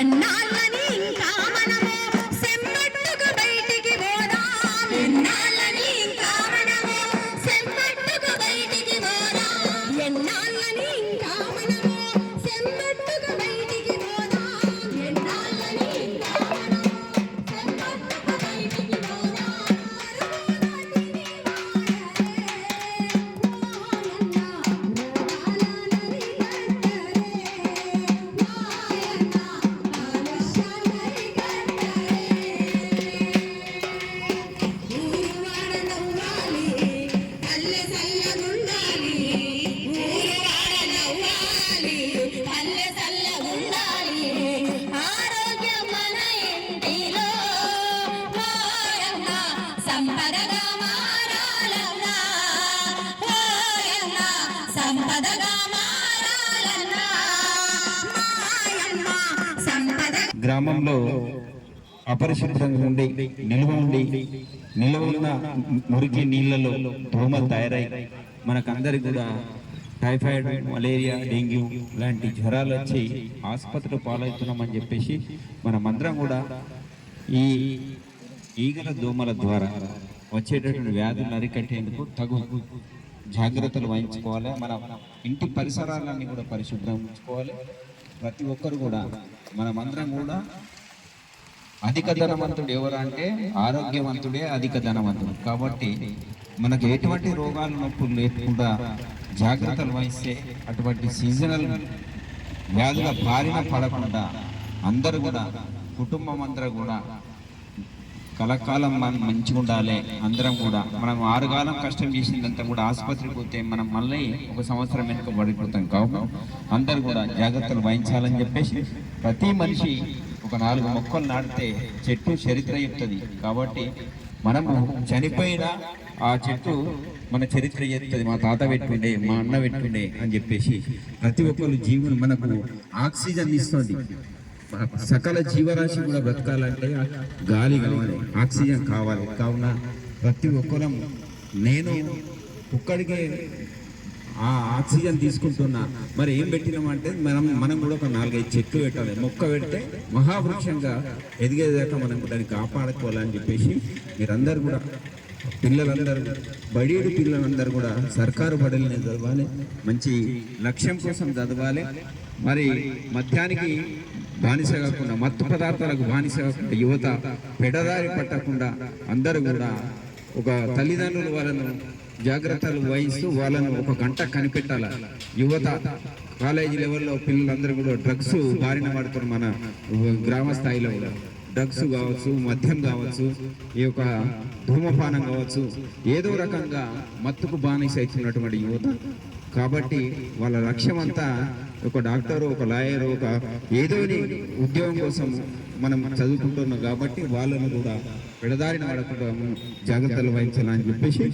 ఎన్నాళ్ళని ఇంకా మనము సెమ్మట్టుకు బయటికి పోదాం ఎన్నాళ్ళని ఇంకా మనము సెమ్మట్టుకు బయటికి పోదాం ఎన్నాళ్ళని ఇంకా మనము సెమ్మట్టుకు సంపదగా మారాలన్నా సంపదగా మారాలన్నా గ్రామంలో అపరిశుభ్రంగా ఉండి నిల్వ ఉండి నిల్వ ఉన్న మురికి నీళ్ళలో దోమలు తయారై మనకందరికి కూడా టైఫాయిడ్ మలేరియా డెంగ్యూ లాంటి జ్వరాలు వచ్చి ఆసుపత్రిలో పాలవుతున్నామని చెప్పేసి మనమందరం కూడా ఈ ఈగల దోమల ద్వారా వచ్చేటటువంటి వ్యాధులను అరికట్టేందుకు తగు జాగ్రత్తలు వహించుకోవాలి. మన ఇంటి పరిసరాలన్నీ కూడా పరిశుభ్రం ఉంచుకోవాలి. ప్రతి ఒక్కరు కూడా మనమందరం కూడా అధిక ధనవంతుడు ఎవరు అంటే ఆరోగ్యవంతుడే అధిక ధనవంతుడు. కాబట్టి మనకు ఎటువంటి రోగాలు నొప్పులు లేకుండా జాగ్రత్తలు వహిస్తే అటువంటి సీజనల్ వ్యాధుల బారిన పడకుండా అందరూ కూడా కుటుంబం అందరూ కూడా కలకాలం మనం మంచిగా ఉండాలి. అందరం కూడా. మనం ఆరుగాలం కష్టం చేసిందంతా కూడా ఆసుపత్రికి పోతే మనం మళ్ళీ ఒక సంవత్సరం వెనుక పడిపోతాం. కాబట్టి అందరూ కూడా జాగ్రత్తలు వహించాలని చెప్పేసి ప్రతి మనిషి ఒక నాలుగు మొక్కలు నాటితే చెట్టు చరిత్ర చెప్తుంది. కాబట్టి మనము చనిపోయిన ఆ చెట్టు మన చరిత్ర చెప్తుంది. మా తాత పెట్టుండే మా అన్న పెట్టుండే అని చెప్పేసి ప్రతి ఒక్కరు జీవులు మనకు ఆక్సిజన్ ఇస్తుంది. సకల జీవరాశి కూడా బ్రతకాలంటే గాలి కావాలి ఆక్సిజన్ కావాలి. కావున ప్రతి ఒక్కరం నేను ఒక్కడికే ఆ ఆక్సిజన్ తీసుకుంటున్నా. మరి ఏం పెట్టినామంటే మనం మనం కూడా ఒక నాలుగైదు చెట్లు పెట్టాలి. మొక్క పెడితే మహావృక్షంగా ఎదిగేదాకా మనం దాన్ని కాపాడుకోవాలని చెప్పేసి మీరందరూ కూడా పిల్లలందరూ బడీడు పిల్లలందరూ కూడా సర్కారు బడులని చదవాలి. మంచి లక్ష్యం కోసం చదవాలి. మరి మధ్యానికి బానిస కాకుండా మత్తు పదార్థాలకు బానిస కాకుండా యువత పెడదారి పట్టకుండా అందరూ కూడా ఒక తల్లిదండ్రులు వాళ్ళను జాగ్రత్తలు వహిస్తూ వాళ్ళను ఒక గంట కనిపెట్టాల. యువత కాలేజీ లెవెల్లో పిల్లలందరూ కూడా డ్రగ్స్ బారిన పడుతున్నారు మన గ్రామ స్థాయిలో కూడా. డ్రగ్స్ కావచ్చు మద్యం కావచ్చు ఈ యొక్క ధూమపానం కావచ్చు ఏదో రకంగా మత్తుకు బానిస అవుతున్నటువంటి యువత. కాబట్టి వాళ్ళ లక్ష్యం అంతా ఒక డాక్టర్ ఒక లాయర్ ఒక ఏదోని ఉద్యోగం కోసం మనం చదువుకుంటున్నాం కాబట్టి వాళ్ళను కూడా విడదారిన వాడకుండా జాగ్రత్తలు వహించాలని చెప్పేసి